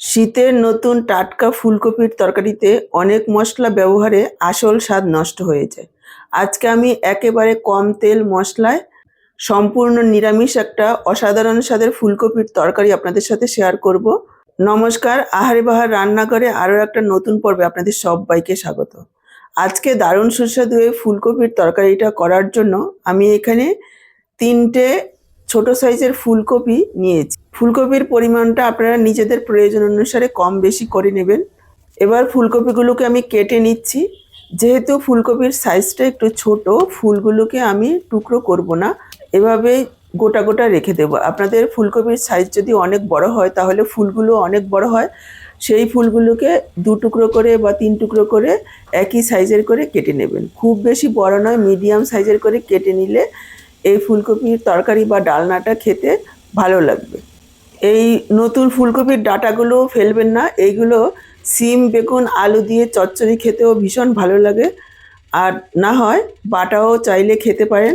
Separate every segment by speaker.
Speaker 1: শীতের নতুন টাটকা ফুলকপির তরকারিতে অনেক মশলা ব্যবহারে আসল স্বাদ নষ্ট হয়ে যায় আজকে আমি একেবারে কম তেল মশলায় সম্পূর্ণ নিরামিষ একটা অসাধারণ স্বাদের ফুলকপির তরকারি আপনাদের সাথে শেয়ার করব। নমস্কার, আহারে বাহার রান্নাঘরে আরও একটা নতুন পর্বে আপনাদের সবাইকে স্বাগত। আজকে দারুণ সুস্বাদু ফুলকপির তরকারিটা করার জন্য আমি এখানে তিনটে ছোট সাইজের ফুলকপি নিয়েছি। ফুলকপির পরিমাণটা আপনারা নিজেদের প্রয়োজন অনুসারে কম বেশি করে নেবেন। এবার ফুলকপিগুলোকে আমি কেটে নিচ্ছি। যেহেতু ফুলকপির সাইজটা একটু ছোট, ফুলগুলোকে আমি টুকরো করব না। এভাবে গোটা গোটা রেখে দেবো। আপনাদের ফুলকপির সাইজ যদি অনেক বড় হয়, তাহলে ফুলগুলো অনেক বড় হয়। সেই ফুলগুলোকে দু টুকরো করে বা তিন টুকরো করে একই সাইজের করে কেটে নেবেন। খুব বেশি বড় নয়, মিডিয়াম সাইজের করে কেটে নিলে এই ফুলকপির তরকারি বা ডালনাটা খেতে ভালো লাগবে। এই নতুন ফুলকপির ডাটাগুলো ফেলবেন না, এইগুলো সিম, বেগুন, আলু দিয়ে চচ্চড়ি খেতেও ভীষণ ভালো লাগে। আর না হয় বাটাও চাইলে খেতে পারেন।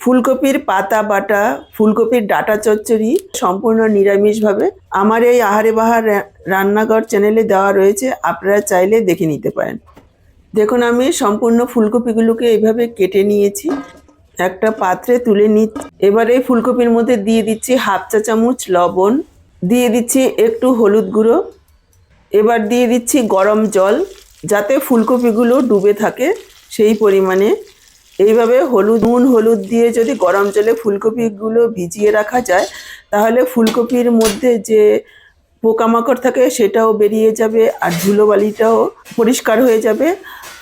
Speaker 1: ফুলকপির পাতা, বাটা, ফুলকপির ডাটা চচ্চড়ি সম্পূর্ণ নিরামিষভাবে। আমার এই আহারে বাহার রান্নাঘর চ্যানেলে দেওয়া রয়েছে, আপনারা চাইলে দেখে নিতে পারেন। দেখুন, আমি সম্পূর্ণ ফুলকপিগুলোকে এইভাবে কেটে নিয়েছি। একটা পাত্রে তুলে নিচ্ছি এবারে ফুলকপির মধ্যে দিয়ে দিচ্ছি হাফ চা চামচ লবণ, দিয়ে দিচ্ছি একটু হলুদ গুঁড়ো, এবার দিয়ে দিচ্ছি গরম জল, যাতে ফুলকপিগুলো ডুবে থাকে সেই পরিমাণে। এইভাবে হলুদ, নুন, হলুদ দিয়ে যদি গরম জলে ফুলকপিগুলো ভিজিয়ে রাখা যায়, তাহলে ফুলকপির মধ্যে যে পোকামাকড় থাকে সেটাও বেরিয়ে যাবে আর ধুলোবালিটাও পরিষ্কার হয়ে যাবে।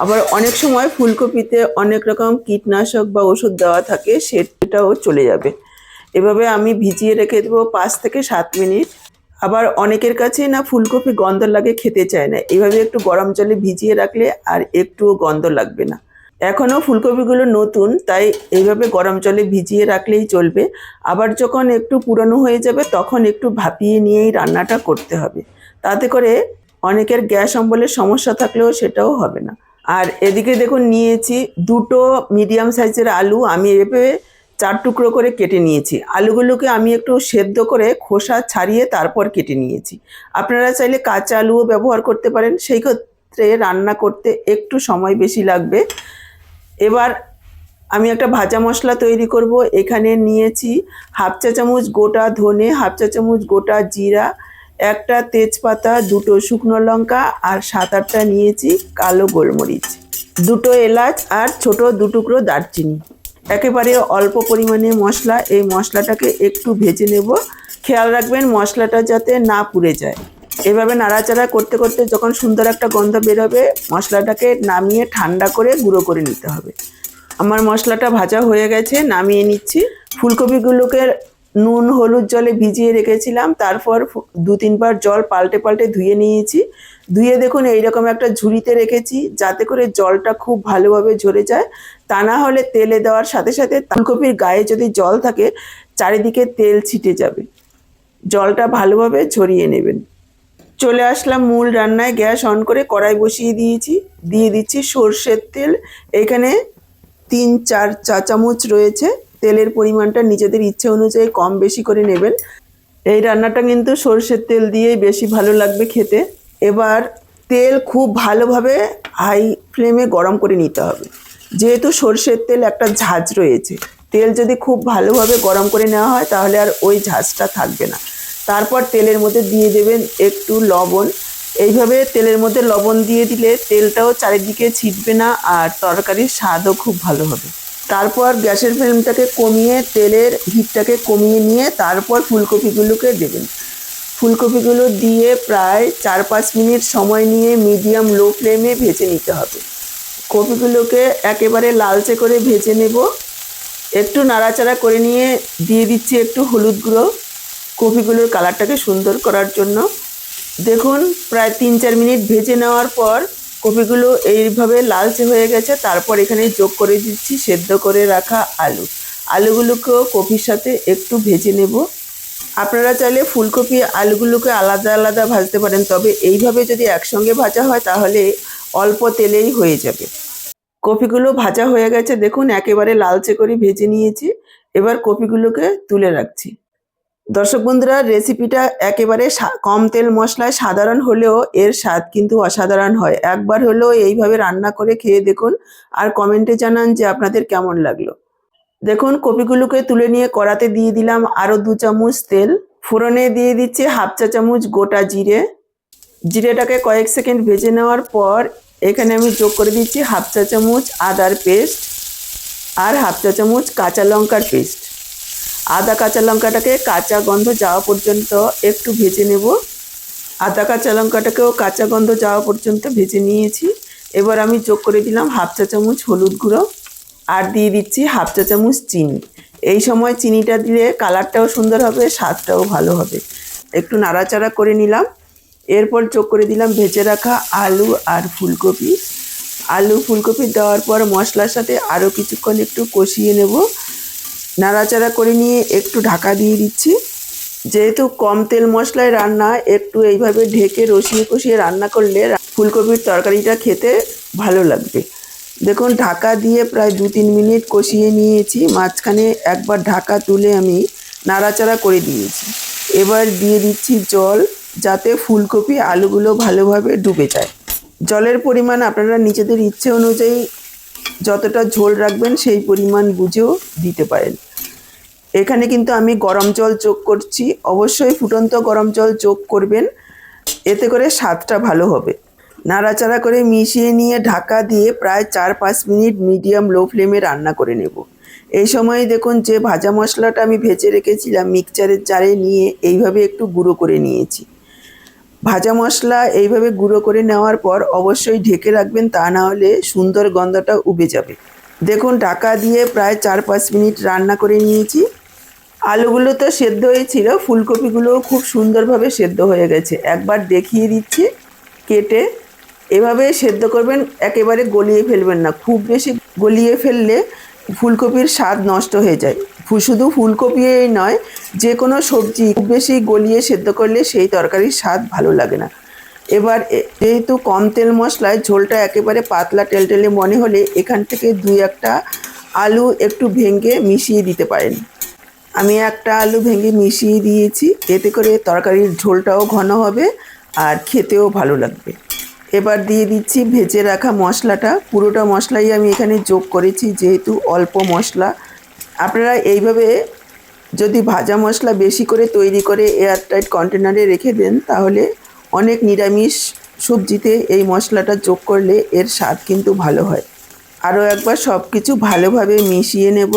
Speaker 1: আবার অনেক সময় ফুলকপিতে অনেক রকম কীটনাশক বা ওষুধ দেওয়া থাকে সেটাও চলে যাবে। এভাবে আমি ভিজিয়ে রেখে দেবো পাঁচ থেকে সাত মিনিট। আবার অনেকের কাছে না ফুলকপি গন্ধ লাগে, খেতে চায় না। এভাবে একটু গরম জলে ভিজিয়ে রাখলে আর একটুও গন্ধ লাগবে না। এখনও ফুলকপিগুলো নতুন, তাই এইভাবে গরম জলে ভিজিয়ে রাখলেই চলবে। আবার যখন একটু পুরনো হয়ে যাবে, তখন একটু ভাপিয়ে নিয়েই রান্নাটা করতে হবে। তাতে করে অনেকের গ্যাস অম্বলের সমস্যা থাকলেও সেটাও হবে না। আর এদিকে দেখুন, নিয়েছি দুটো মিডিয়াম সাইজের আলু। আমি এভাবে চার টুকরো করে কেটে নিয়েছি। আলুগুলোকে আমি একটু সেদ্ধ করে খোসা ছাড়িয়ে তারপর কেটে নিয়েছি। আপনারা চাইলে কাঁচা আলুও ব্যবহার করতে পারেন। সেই ক্ষেত্রে রান্না করতে একটু সময় বেশি লাগবে। এবার আমি একটা ভাজা মশলা তৈরি করব। এখানে নিয়েছি হাফ চা চামচ গোটা ধনে, হাফ চা চামচ গোটা জিরা, একটা তেজপাতা, দুটো শুকনো লঙ্কা আর সাত আটটা নিয়েছি কালো গোলমরিচ। দুটো এলাচ আর ছোট দু টুকরো দারচিনি। একেবারে অল্প পরিমাণে মশলা, এই মশলাটাকে একটু ভেজে নেব। খেয়াল রাখবেন মশলাটা যাতে না পুড়ে যায়। এভাবে নাড়াচাড়া করতে করতে যখন সুন্দর একটা গন্ধ বেরোবে, মশলাটাকে নামিয়ে ঠান্ডা করে গুঁড়ো করে নিতে হবে। আমার মশলাটা ভাজা হয়ে গেছে, নামিয়ে নিচ্ছি। ফুলকপিগুলোকে নুন, হলুদ জলে ভিজিয়ে রেখেছিলাম, তারপর দু তিনবার জল পাল্টে পাল্টে ধুয়ে নিয়েছি। ধুয়ে দেখুন, এইরকম একটা ঝুড়িতে রেখেছি, যাতে করে জলটা খুব ভালোভাবে ঝরে যায়। তা না হলে তেলে দেওয়ার সাথে সাথে ফুলকপির গায়ে যদি জল থাকে, চারিদিকে তেল ছিটে যাবে। জলটা ভালোভাবে ঝরিয়ে নেবেন। চলে আসলাম মূল রান্নায়, গ্যাস অন করে কড়াই বসিয়ে দিয়েছি, দিয়ে দিচ্ছি সর্ষের তেল। এখানে তিন, চার চা চামচ রয়েছে। তেলের পরিমাণটা নিজেদের ইচ্ছে অনুযায়ী কম বেশি করে নেবেন। এই রান্নাটা কিন্তু সর্ষের তেল দিয়েই বেশি ভালো লাগবে খেতে। এবার তেল খুব ভালোভাবে হাই ফ্লেমে গরম করে নিতে হবে। যেহেতু সর্ষের তেল একটা ঝাঁজ রয়েছে, তেল যদি খুব ভালোভাবে গরম করে নেওয়া হয় তাহলে আর ওই ঝাঁজটা থাকবে না। তারপর তেলের মধ্যে দিয়ে দেবেন একটু লবণ। এইভাবে তেলের মধ্যে লবণ দিয়ে দিলে তেলটাও চারিদিকে ছিটবে না আর তরকারির স্বাদও খুব ভালো হবে। তারপর গ্যাসের ফ্লেমটাকে কমিয়ে তেলের হিটটাকে কমিয়ে নিয়ে তারপর ফুলকপিগুলোকে দেবেন। ফুলকপিগুলো দিয়ে প্রায় চার পাঁচ মিনিট সময় নিয়ে মিডিয়াম লো ফ্লেমে ভেজে নিতে হবে। কপিগুলোকে একেবারে লালচে করে ভেজে নেব। একটু নাড়াচাড়া করে নিয়ে দিয়ে দিচ্ছি একটু হলুদ গুঁড়ো। কপিগুলোর কালারটাকে সুন্দর করার জন্য। দেখুন, প্রায় তিন চার মিনিট ভেজে নেওয়ার পর কপিগুলো এইভাবে লালচে হয়ে গেছে। তারপর এখানে যোগ করে দিচ্ছি সেদ্ধ করে রাখা আলু। আলুগুলোকেও কপির সাথে একটু ভেজে নেব। আপনারা চাইলে ফুলকপি আলুগুলোকে আলাদা আলাদা ভাজতে পারেন, তবে এইভাবে যদি একসঙ্গে ভাজা হয় তাহলে অল্প তেলেই হয়ে যাবে। কপিগুলো ভাজা হয়ে গেছে, দেখুন একেবারে লালচে করে ভেজে নিয়েছি। এবার কপিগুলোকে তুলে রাখছি। দর্শক বন্ধুরা রেসিপিটা একেবারে কম তেল মশলায় সাধারণ হলেও এর স্বাদ কিন্তু অসাধারণ হয়। একবার হলেও এইভাবে রান্না করে খেয়ে দেখুন আর কমেন্টে জানান যে আপনাদের কেমন লাগল। দেখুন, কপিগুলোকে তুলে নিয়ে কড়াতে দিয়ে দিলাম আরও দু চামচ তেল। ফোড়নে দিয়ে দিচ্ছি হাফ চা চামচ গোটা জিরে। জিরেটাকে কয়েক সেকেন্ড ভেজে নেওয়ার পর এখানে আমি যোগ করে দিচ্ছি হাফ চা চামচ আদার পেস্ট আর হাফ চা চামচ কাঁচা লঙ্কার পেস্ট। আদা কাঁচা লঙ্কাটাকে কাঁচা গন্ধ যাওয়া পর্যন্ত একটু ভেজে নেব। আদা কাঁচা লঙ্কাটাকেও কাঁচা গন্ধ যাওয়া পর্যন্ত ভেজে নিয়েছি। এবার আমি যোগ করে দিলাম হাফ চা চামচ হলুদ গুঁড়ো আর দিয়ে দিচ্ছি হাফ চা চামচ চিনি। এই সময় চিনিটা দিলে কালারটাও সুন্দর হবে, স্বাদটাও ভালো হবে। একটু নাড়াচাড়া করে নিলাম। এরপর যোগ করে দিলাম ভেজে রাখা আলু আর ফুলকপি। আলু, ফুলকপি দেওয়ার পর মশলার সাথে আরও কিছুক্ষণ একটু কষিয়ে নেব। নাড়াচাড়া করে নিয়ে একটু ঢাকা দিয়ে দিচ্ছি। যেহেতু কম তেল মশলায় রান্না, একটু এইভাবে ঢেকে রসিয়ে কষিয়ে রান্না করলে ফুলকপির তরকারিটা খেতে ভালো লাগবে। দেখুন, ঢাকা দিয়ে প্রায় দু তিন মিনিট কষিয়ে নিয়েছি। মাঝখানে একবার ঢাকা তুলে আমি নাড়াচাড়া করে দিয়েছি। এবার দিয়ে দিচ্ছি জল, যাতে ফুলকপি আলুগুলো ভালোভাবে ডুবে যায়। জলের পরিমাণ আপনারা নিজেদের ইচ্ছে অনুযায়ী যতটা ঝোল রাখবেন, সেই পরিমাণ বুঝেও দিতে পারেন। এখানে কিন্তু আমি গরম জল যোগ করছি। অবশ্যই ফুটন্ত গরম জল যোগ করবেন। এতে করে স্বাদটা ভালো হবে। নাড়াচাড়া করে মিশিয়ে নিয়ে ঢাকা দিয়ে প্রায় চার পাঁচ মিনিট মিডিয়াম লো ফ্লেমে রান্না করে নেব। এই সময় দেখুন যে ভাজা মশলাটা আমি ভেজে রেখেছিলাম মিক্সচারের জারে নিয়ে এইভাবে একটু গুঁড়ো করে নিয়েছি। ভাজা মশলা এইভাবে গুঁড়ো করে নেওয়ার পর অবশ্যই ঢেকে রাখবেন, তা না হলে সুন্দর গন্ধটা উবে যাবে। দেখুন, ঢাকা দিয়ে প্রায় চার পাঁচ মিনিট রান্না করে নিয়েছি। আলুগুলো তো সেদ্ধ হয়েছিল ফুলকপিগুলোও খুব সুন্দরভাবে সেদ্ধ হয়ে গেছে। একবার দেখিয়ে দিচ্ছি, কেটে। এভাবে সেদ্ধ করবেন, একেবারে গলিয়ে ফেলবেন না। খুব বেশি গলিয়ে ফেললে ফুলকপির স্বাদ নষ্ট হয়ে যায়। শুধু ফুলকপিই নয় যে কোনো সবজি খুব বেশি গলিয়ে সেদ্ধ করলে সেই তরকারির স্বাদ ভালো লাগে না। এবার যেহেতু কম তেল মশলায় ঝোলটা একেবারে পাতলা টেলটেলে মনে হলে এখান থেকে দুই একটা আলু একটু ভেঙে মিশিয়ে দিতে পারেন। আমি একটা আলু ভেঙে মিশিয়ে দিয়েছি, এতে করে তরকারির ঝোলটাও ঘন হবে আর খেতেও ভালো লাগবে। এবার দিয়ে দিচ্ছি ভেজে রাখা মশলাটা। পুরোটা মশলাই আমি এখানে যোগ করেছি, যেহেতু অল্প মশলা। আপনারা এইভাবে যদি ভাজা মশলা বেশি করে তৈরি করে এয়ারটাইট কন্টেনারে রেখে দেন, তাহলে অনেক নিরামিষ সবজিতে এই মশলাটা যোগ করলে এর স্বাদ কিন্তু ভালো হয়। আরও একবার সব কিছু ভালোভাবে মিশিয়ে নেব।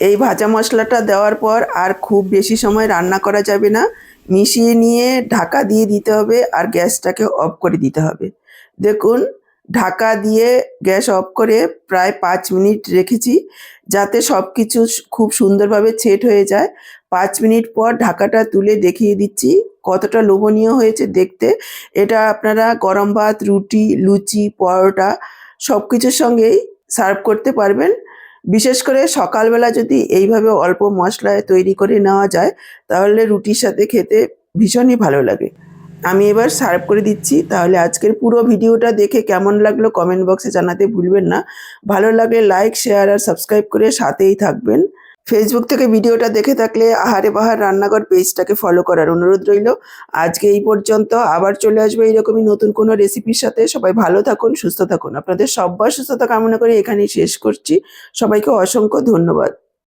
Speaker 1: এই ভাজা মশলাটা দেওয়ার পর আর খুব বেশি সময় রান্না করা যাবে না। মিশিয়ে নিয়ে ঢাকা দিয়ে দিতে হবে আর গ্যাসটাকে অফ করে দিতে হবে। দেখুন ঢাকা দিয়ে গ্যাস অফ করে প্রায় পাঁচ মিনিট রেখেছি যাতে সব কিছু খুব সুন্দরভাবে সেট হয়ে যায়। পাঁচ মিনিট পর ঢাকাটা তুলে দেখিয়ে দিচ্ছি কতটা লোভনীয় হয়েছে দেখতে। এটা আপনারা গরম ভাত, রুটি, লুচি, পরোটা সব কিছুর সঙ্গেই সার্ভ করতে পারবেন। বিশেষ করে সকালবেলা যদি এইভাবে অল্প মশলায় তৈরি করে নেওয়া যায় তাহলে রুটির সাথে খেতে ভীষণই ভালো লাগে। আমি এবার সার্ভ করে দিচ্ছি। তাহলে আজকের পুরো ভিডিওটা দেখে কেমন লাগল কমেন্ট বক্সে জানাতে ভুলবেন না। ভালো লাগলে লাইক শেয়ার আর সাবস্ক্রাইব করে সাথেই থাকবেন। ফেসবুক থেকে ভিডিওটা দেখে থাকলে আহারে বাহার রান্নাঘর পেজটাকে ফলো করার অনুরোধ রইল। আজকে এই পর্যন্ত আবার চলে আসবে এইরকমই নতুন কোনো রেসিপির সাথে। সবাই ভালো থাকুন, সুস্থ থাকুন। আপনাদের সব্বার সুস্থতা কামনা করে এখানেই শেষ করছি। সবাইকে অসংখ্য ধন্যবাদ।